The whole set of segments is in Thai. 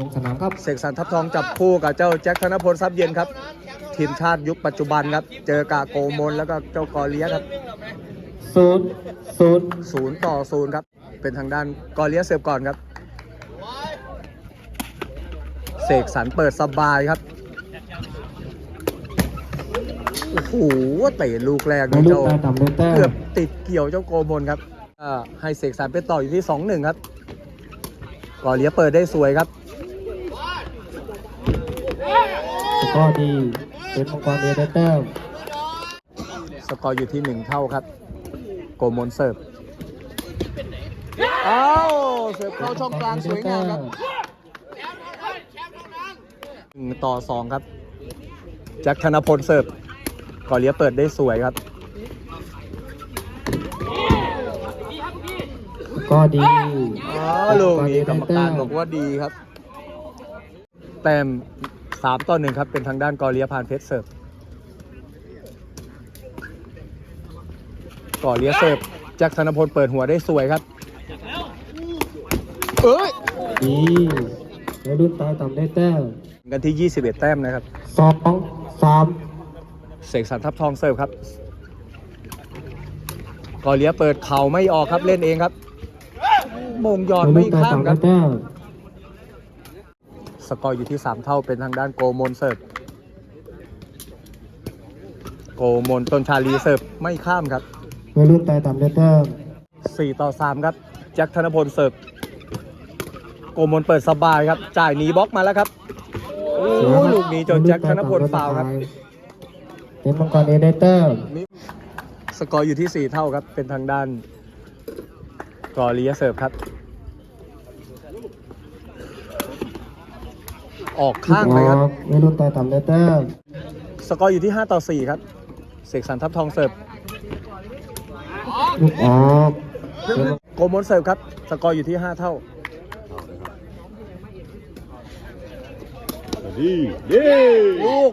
ลงสนามครับเสกสรรทับทองจับคู่กับเจ้าแจ็คธนพลทรัพย์เย็นครับ ทีมชาติยุคปัจจุบันครับ เจอกาโกมลแล้วก็เจ้ากอเลียครับศูนย์ศูนย์ศูนย์ต่อศูนย์ครับ เป็นทางด้านกอเลียเสิร์ฟก่อนครับเสกสรรเปิดสบายครับโอ้โหเตะลูกแรกในนี่ลูกเจ้าตาต่ำได้แต้เกือมบติดเกี่ยวเจ้าโกมลครับอ่าให้เสกสรรไปต่ออยู่ที่2-1ครับกอเลียเปิดได้สวยครับ ก็ดีเป็นมังกรเอได้แต้มสกอร์อยู่ที่1เท่าครับ โกมลเสิร์ฟอ้าวเสิร์ฟเข้าช่องกลางสวยงามครับหนึ่งต่อ2ครับแจ็คธนพลเสิร์ฟกอเลียเปิดได้สวยครับก็ดีอ๋อลูกนี้กรรมการบอกว่าดีครับ แต้ม สามต่อหนึ่งครับ เป็นทางด้านกอเลียพานเพชรเสิร์ฟกอเลียเสิร์ฟแจ็คธนพลเปิดหัวได้สวยครับ เอ้ยดีในลูกตาต่ำได้แต้มกันที่ 21 แต้มนะครับสองสามเสกสรรทับทองเสิร์ฟครับกอเลียเปิดเข่าไม่ออกครับเล่นเองครับ มงหยอดในลูไม่กตาข้ามต่ำคได้รับแต้ม สกอร์อยู่ที่ 3 เท่าเป็นทางด้านโกมลเสิร์ฟโกมลต้นชาลีเสิร์ฟไม่ข้ามครับในลูกตาต่ำได้แต้ม4ต่อ 3 ครับแจ็คธนพลเสิร์ฟโกมลเปิดสบายครับ จ่ายหนีบล็อกมาแล้วครับโอ้ยลูกนี้เจนแจ็คธนพลฟาวล์ครับเป็นมังกรเอได้แต้มสกอร์อยู่ที่ 4 เท่าครับ เป็นทางด้านกอเลียเสิร์ฟครับ ออกข้างไปครับในลูกตาต่ำได้แต้มสกอร์อยู่ที่ 5 ต่อ 4 ครับ เสกสรรทับทองเสิร์ฟลูกออกเป็นโกมลเสิร์ฟครับ สกอร์อยู่ที่ 5 เท่าดีดีลูก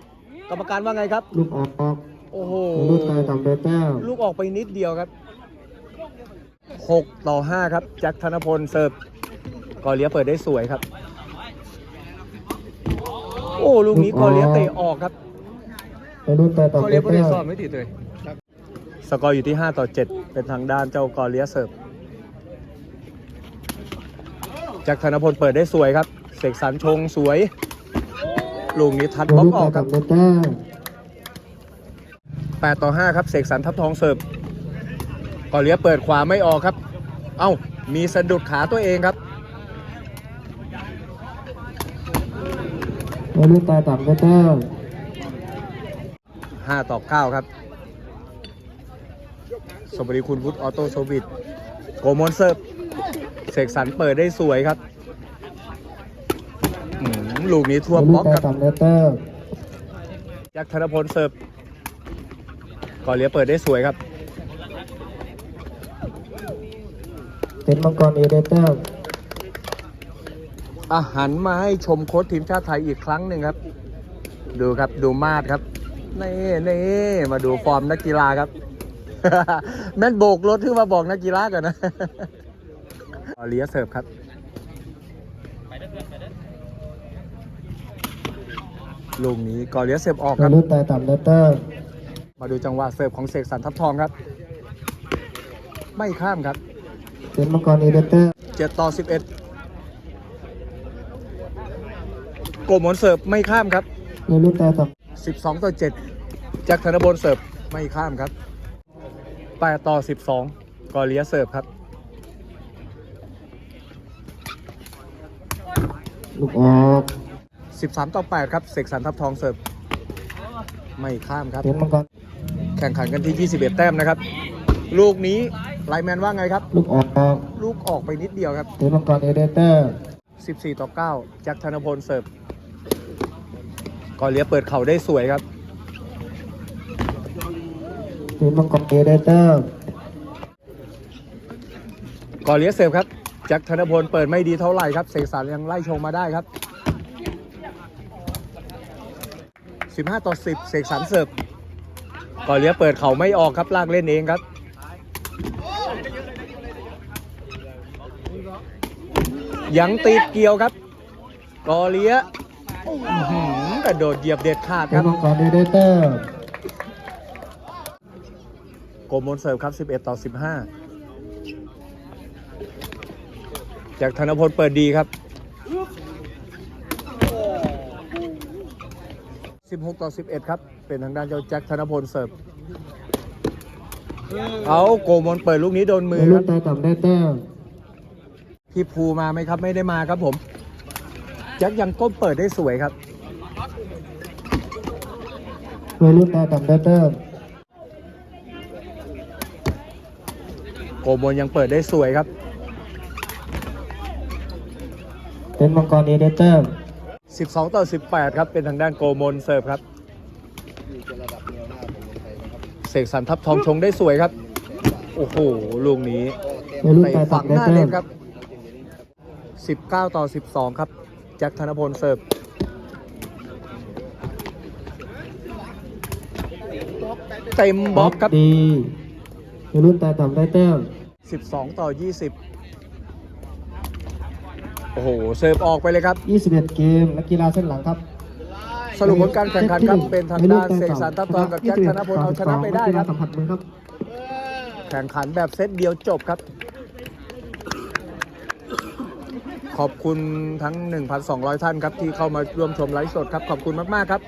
กรรมการว่าไงครับ ลูกออกโอ้โหในลูกตาต่ำได้แต้มลูกออกไปนิดเดียวครับ 6 ต่อ 5 ครับแจ็คธนพลเสิร์ฟกอเลียเปิดได้สวยครับ โอ้ลูกนี้กอเลียเตะออกครับในลูกตาต่ำกอได้เลียบริแต้สอมดไม่ติดเลยสกอร์อยู่ที่ 5 ต่อ 7 เป็นทางด้านเจ้ากอเลียเสิร์ฟแจ็คธนพลเปิดได้สวยครับ เสกสรรชงสวย ลูกนี้ทัดในบล็อกลูกอตาอกครับต่ำได้แต้ม8ต่อ 5 ครับ เสกสรรทับทองเสิร์ฟกอเลียเปิดขวาไม่ออกครับ เอ้ามีสะดุดขาตัวเองครับ ในลูกตาต่ำได้แต้ม5ต่อ9ครับสวัสดีคุณพุทธออโต้โซวิตโกมลเสิร์ฟเสกสรรเปิดได้สวยครับอืมลูกนี้ท่วมในบลูล็กอกตาครับต่ำได้แต้มแจ็คธนพลเสิร์ฟกอเลียเปิดได้สวยครับเป็นมังกรเอได้แต้ม อาหันมาให้ชมโค้ชทีมชาติไทยอีกครั้งหนึ่งครับ ดูครับดูมาดครับนี่นี่มาดูฟอร์มนักกีฬาครับ แม่นโบกรถขึ้นมาบอกนักกีฬาก่อนนะกอเลียเสิร์ฟครับลูกนี้กอเลียเสิร์ฟออกในครับลูกตาต่ำได้แต้มมาดูจังหวะเสิร์ฟของเสกสรรทับทองครับ ไม่ข้ามครับเป็นมังกรเอได้แต้ม7ต่อ11 โกมลเสิร์ฟไม่ข้ามครับในลูกตาต่12 ต่อ 7จากธนบลเสิร์ฟไม่ข้ามครับ8ต่อ 12กอเลียเสิร์ฟครับำลูกออก13 ต่อ 8 ครับเสกสรรทับทองเสิร์ฟไม่ข้ามครับเป็นมังกรแข่งขันกันที่ 21 แต้มนะครับ ลูกนี้ไลน์แมนว่าไงครับ ลูกออก ลูกออกไปนิดเดียวครับเป็นมังกรเอได้แต้ม14 ต่อ 9จากธนพลเสิร์ฟ กอเลียเปิดเข่าได้สวยครับเป็นมังกรเอได้แต้มกอเลียเสิร์ฟครับแจ็คธนพลเปิดไม่ดีเท่าไหร่ครับเสกสรรยังไล่ชงมาได้ครับ 15 ต่อ 10 เสกสรรเสิร์ฟกอเลียเปิดเข่าไม่ออกครับลากเล่นเองครับยังติดเกี่ยวครับกอเลียอื้อหือ กระโดดเหยียบเด็ดขาดเป็คนรับมังกรดีได้แต้มโกมลเสิร์ฟครับ 11 ต่อ 15 จากธนพลเปิดดีครับ 16 ต่อ 11 ครับ เป็นทางด้านเจ้าแจ็คธนพลเสิร์ฟเอาโกมลเปิดลูกนี้โดนมืวัอยครุ่รันบตาต่ำได้แต้มพี่ภูมาไหมครับไม่ได้มาครับผม แจ็คยังก้มเปิดได้สวยครับวัยรุ่นตาต่ำได้แต้มโกมลยังเปิดได้สวยครับ เป็นมังกรดีได้แต้ม12 ต่อ 18 ครับ เป็นทางด้านโกมลเสิร์ฟครับเสกสรรทับทองชงได้สวยครับ โอ้โห ลูกนี้วัยรุ่นเตะตาฝังต่ำได้หน้าแต้เน็มตครับ 19 ต่อ 12 ครับ แจ็คธนพลเสิร์ฟเต็มบล็อกครับดีวัยรุ่นตาต่ำได้แต้ม 12 ต่อ 20 โอ้โห เสิร์ฟออกไปเลยครับ 21 เกมนักกีฬาเส้นหลังครับ สรุปผลการแข่งขันครับ เป็นทางด้านเสกสรรทับทองกับแจ็คธนพลเอาชนะไปได้ครับสัมผัสมือครับแข่งขันแบบเซตเดียวจบครับ ขอบคุณทั้ง 1,200 ท่านครับที่เข้ามาร่วมชมไลฟ์สดครับ ขอบคุณมาก ๆ ครับ